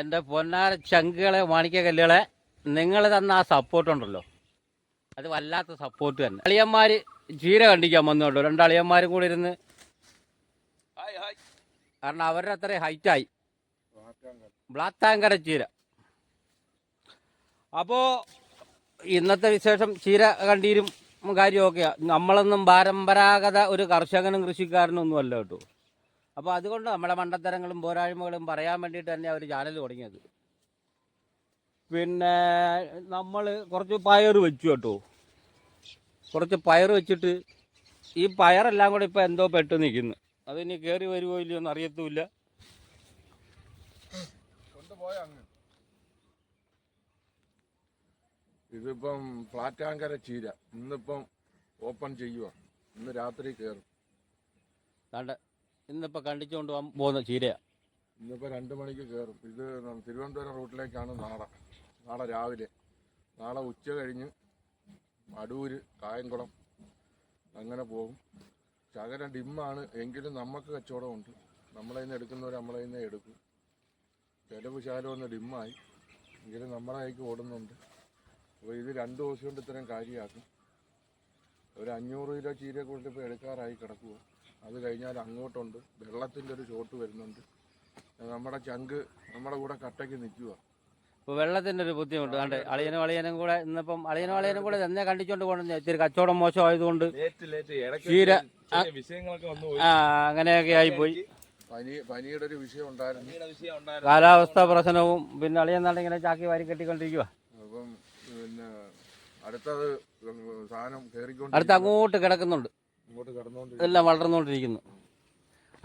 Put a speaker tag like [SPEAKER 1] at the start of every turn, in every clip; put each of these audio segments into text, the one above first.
[SPEAKER 1] എന്റെ പൊന്നാര ചങ്കുകളെ മാണിക്ക കല്ലുകളെ നിങ്ങൾ തന്ന ആ സപ്പോർട്ട് ഉണ്ടല്ലോ. അത് വല്ലാത്ത സപ്പോർട്ട് തന്നെ. അളിയന്മാർ ചീര കണ്ടിക്കാൻ വന്നുള്ളൂ രണ്ടളിയന്മാരും കൂടി ഇരുന്ന്. കാരണം അവരുടെ അത്രയും ഹൈറ്റായി ബ്ലാത്താങ്കര ചീര. അപ്പോൾ ഇന്നത്തെ വിശേഷം ചീര കണ്ടീരും കാര്യമൊക്കെയാണ് നമ്മളൊന്നും പരമ്പരാഗത ഒരു കർഷകനും കൃഷിക്കാരനും ഒന്നും അല്ല കേട്ടോ. അപ്പോൾ അതുകൊണ്ട് നമ്മുടെ മണ്ടത്തരങ്ങളും പോരായ്മകളും പറയാൻ വേണ്ടിയിട്ട് തന്നെ അവർ ചാനൽ തുടങ്ങിയത്. പിന്നെ നമ്മൾ കുറച്ച് പയർ വെച്ചു കേട്ടോ. കുറച്ച് പയർ വെച്ചിട്ട് ഈ പയറെല്ലാം കൂടെ ഇപ്പോൾ എന്തോ പെട്ട് നിൽക്കുന്നു അതിനി കയറി വരുമോ ഇല്ലയോ എന്ന് അറിയത്തുമില്ല.
[SPEAKER 2] ഇതിപ്പം ഫ്ലാറ്റാങ്കര ചീര. ഇന്നിപ്പം ഓപ്പൺ ചെയ്യുക ഇന്ന് രാത്രി കയറും
[SPEAKER 1] ഇന്നിപ്പോൾ കണ്ടിച്ചുകൊണ്ട് പോകാൻ പോകുന്ന ചീരയാണ്
[SPEAKER 2] ഇന്നിപ്പോൾ രണ്ട് മണിക്ക് കയറും ഇത് തിരുവനന്തപുരം റൂട്ടിലേക്കാണ് നാളെ നാളെ രാവിലെ. നാളെ ഉച്ച കഴിഞ്ഞ് അടൂര് കായംകുളം അങ്ങനെ പോകും. ശകരം ഡിമ്മാണ്. എങ്കിലും നമുക്ക് കച്ചവടമുണ്ട്. നമ്മളെ നിന്ന് എടുക്കുന്നവർ നമ്മളെ നിന്ന് എടുക്കും. ചിലവ് ശാലമൊന്ന് ഡിമ്മായി. എങ്കിലും നമ്മളെ കൈക്ക് ഓടുന്നുണ്ട്. അപ്പോൾ ഇത് രണ്ട് ദിവസം കൊണ്ട് ഇത്രയും കാര്യമാക്കും. ഒരു അഞ്ഞൂറ് കിലോ ചീരയെ കൊണ്ട് ഇപ്പോൾ എടുക്കാറായി കിടക്കുക അത് കഴിഞ്ഞാൽ അങ്ങോട്ടുണ്ട്. വെള്ളത്തിന്റെ ഒരു ചോട്ട് വരുന്നുണ്ട്. നമ്മുടെ ചങ്ക് നമ്മുടെ കൂടെ കട്ടയ്ക്ക് നിൽക്കുക
[SPEAKER 1] ഇപ്പോൾ വെള്ളത്തിന്റെ ഒരു ബുദ്ധിമുട്ട്. കണ്ട്? അളിയനും അളിയനും കൂടെ ഇന്നിപ്പം അളിയനും അളിയനും കൂടെ തന്നെ കണ്ടിച്ചോണ്ട് പോകണം ഇത്തിരി കച്ചവടം മോശമായതുകൊണ്ട് ആ അങ്ങനെയൊക്കെ ആയിപ്പോയി.
[SPEAKER 2] പനി പനിയുടെ ഒരു വിഷയം ഉണ്ടായിരുന്നു.
[SPEAKER 3] പനിയുടെ വിഷയം ഉണ്ടായിരുന്നു.
[SPEAKER 1] കാലാവസ്ഥ പ്രശ്നവും പിന്നെ അളിയൻ നാളെ ഇങ്ങനെ ചാക്കി വാരി കെട്ടിക്കൊണ്ടിരിക്കുക
[SPEAKER 2] അപ്പം പിന്നെ അടുത്തത് സാധനം കയറിക്കൊണ്ട്
[SPEAKER 1] അടുത്ത് അങ്ങോട്ട് കിടക്കുന്നുണ്ട്. എല്ലാം വളർന്നുകൊണ്ടിരിക്കുന്നു.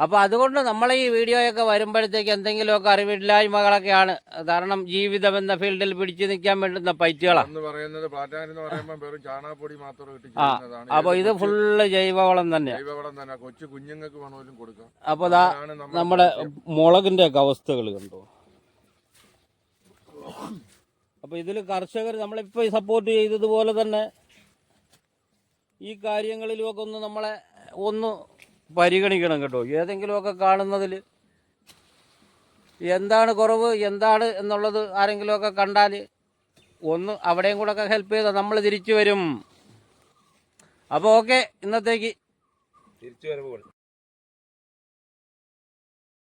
[SPEAKER 1] അപ്പോൾ അതുകൊണ്ട് നമ്മൾ ഈ വീഡിയോയൊക്കെ വരുമ്പോഴത്തേക്ക് എന്തെങ്കിലുമൊക്കെ അറിവില്ലായ്മകളൊക്കെയാണ്. കാരണം ജീവിതം എന്ന ഫീൽഡിൽ പിടിച്ചു നിൽക്കാൻ വേണ്ടുന്ന പൈറ്റുകളാണ് അപ്പോൾ ഇത് ഫുള്ള് ജൈവവളം തന്നെയാണ്
[SPEAKER 2] തന്നെ. കൊച്ചു കുഞ്ഞുങ്ങൾക്ക് വേണമെങ്കിലും കൊടുക്കാം.
[SPEAKER 1] അപ്പോൾ നമ്മുടെ മുളകിന്റെ ഒക്കെ അവസ്ഥകൾ കണ്ടോ? അപ്പോൾ ഇതിൽ കർഷകർ നമ്മളിപ്പോ സപ്പോർട്ട് ചെയ്തതുപോലെ തന്നെ ഈ കാര്യങ്ങളിലുമൊക്കെ ഒന്ന് നമ്മളെ ഒന്ന് പരിഗണിക്കണം കേട്ടോ. ഏതെങ്കിലുമൊക്കെ കാണുന്നതിൽ എന്താണ് കുറവ് എന്താണ് എന്നുള്ളത് ആരെങ്കിലുമൊക്കെ കണ്ടാൽ ഒന്ന് അവിടെയും കൂടെ ഒക്കെ ഹെൽപ്പ് ചെയ്താൽ നമ്മൾ തിരിച്ചു വരും. അപ്പോൾ ഓക്കെ ഇന്നത്തേക്ക്.
[SPEAKER 3] തിരിച്ചു കൊടുത്തു.